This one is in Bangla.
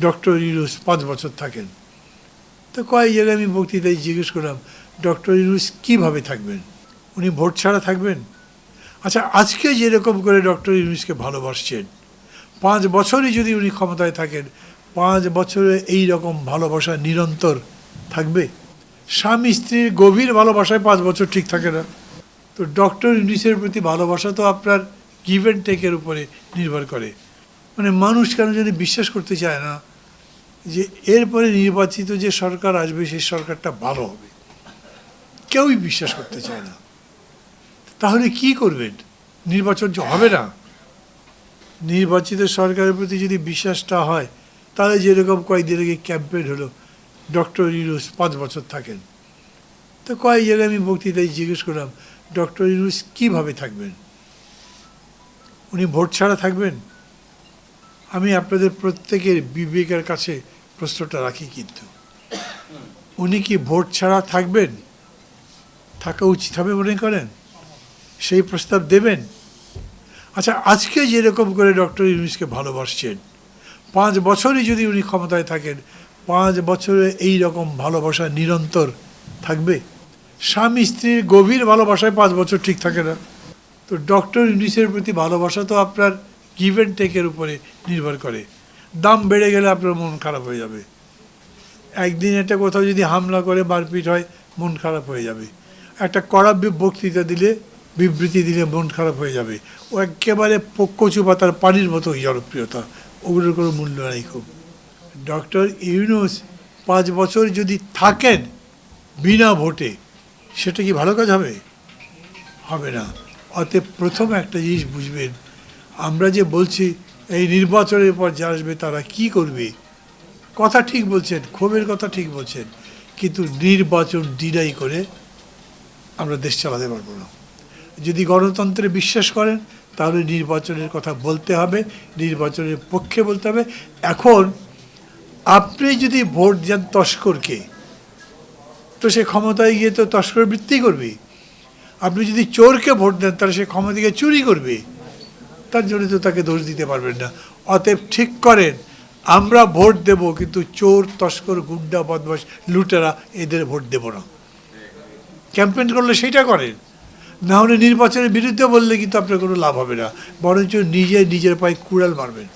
ডক্টর ইউনুস পাঁচ বছর থাকেন। তো কয়েক জায়গায় আমি বক্তৃতায় জিজ্ঞেস করলাম, ডক্টর ইউনুস কীভাবে থাকবেন? উনি ভোট ছাড়া থাকবেন? আচ্ছা আজকে যেরকম করে ডক্টর ইউনুসকে ভালোবাসছেন, পাঁচ বছরই যদি উনি ক্ষমতায় থাকেন, পাঁচ বছরে এই রকম ভালোবাসা নিরন্তর থাকবে? স্বামী স্ত্রীর গভীর ভালোবাসায় পাঁচ বছর ঠিক থাকে না। তো ডক্টর ইউনিসের প্রতি ভালোবাসা তো আপনার গিভ অ্যান্ড টেকের উপরে নির্ভর করে। মানে মানুষ কেন যদি বিশ্বাস করতে চায় না যে এরপরে নির্বাচিত যে সরকার আসবে, সেই সরকারটা ভালো হবে। কেউই বিশ্বাস করতে চায় না। তাহলে কি করবেন? নির্বাচন যে হবে না। নির্বাচিত সরকারের প্রতি যদি বিশ্বাসটা হয়, তাহলে যেরকম কয়েকদিন আগে ক্যাম্পেইন হলো, ডক্টর ইউনুস পাঁচ বছর থাকেন। তো কয়েক জায়গায় আমি বক্তৃতায় জিজ্ঞেস করলাম, ডক্টর ইউনুস কীভাবে থাকবেন? উনি ভোট ছাড়া থাকবেন? আমি আপনাদের প্রত্যেকের বিবেকের কাছে প্রশ্নটা রাখি কিন্তু। উনি কি ভোট ছাড়া থাকবেন? থাকা উচিত হবে মনে করেন? সেই প্রস্তাব দেবেন? আচ্ছা আজকে যেরকম করে ডক্টর ইউনুসকে ভালোবাসছেন, পাঁচ বছরই যদি উনি ক্ষমতায় থাকেন, পাঁচ বছরে এই রকম ভালোবাসা নিরন্তর থাকবে? স্বামী স্ত্রীর গভীর ভালোবাসায় পাঁচ বছর ঠিক থাকে না। তো ডক্টর ইউনিসের প্রতি ভালোবাসা তো আপনার গিভ অ্যান্ড টেকের উপরে নির্ভর করে। দাম বেড়ে গেলে আপনার মন খারাপ হয়ে যাবে। একদিন একটা কোথাও যদি হামলা করে, মারপিট হয়, মন খারাপ হয়ে যাবে। একটা কড়া বক্তৃতা দিলে, বিবৃতি দিলে মন খারাপ হয়ে যাবে। ও একেবারে প- কচু পাতার পানির মতো জনপ্রিয়তা। ওগুলোর কোনো মূল্য নেই খুব। ডক্টর ইউনুস পাঁচ বছর যদি থাকেন বিনা ভোটে, সেটা কি ভালো কাজ হবে? হবে না। অতএব প্রথম একটা জিনিস বুঝবেন আমরা যে বলছি, এই নির্বাচনের পর যা আসবে, তারা কি করবে? কথা ঠিক বলছেন, ক্ষোভের কথা ঠিক বলছেন, কিন্তু নির্বাচন ডিনাই করে আমরা দেশ চালাতে পারব না। যদি গণতন্ত্রে বিশ্বাস করেন, তাহলে নির্বাচনের কথা বলতে হবে, নির্বাচনের পক্ষে বলতে হবে। এখন, আপনি যদি ভোট দেন তস্করকে, তো সে ক্ষমতায় গিয়ে তো তস্কর বৃত্তি করবে। আপনি যদি চোরকে ভোট দেন, তাহলে সে ক্ষমতা গিয়ে চুরি করবে। তার জন্য তো তাকে দোষ দিতে পারবেন না। অতএব ঠিক করেন, আমরা ভোট দেব, কিন্তু চোর, তস্কর গুন্ডা বদমাস লুটেরা এদের ভোট দেব না। ক্যাম্পেন করলে সেটা করেন। না হলে নির্বাচনের বিরুদ্ধে বললে কিন্তু আপনার কোনো লাভ হবে না। বরঞ্চ নিজে নিজের পায়ে কুড়াল মারবেন।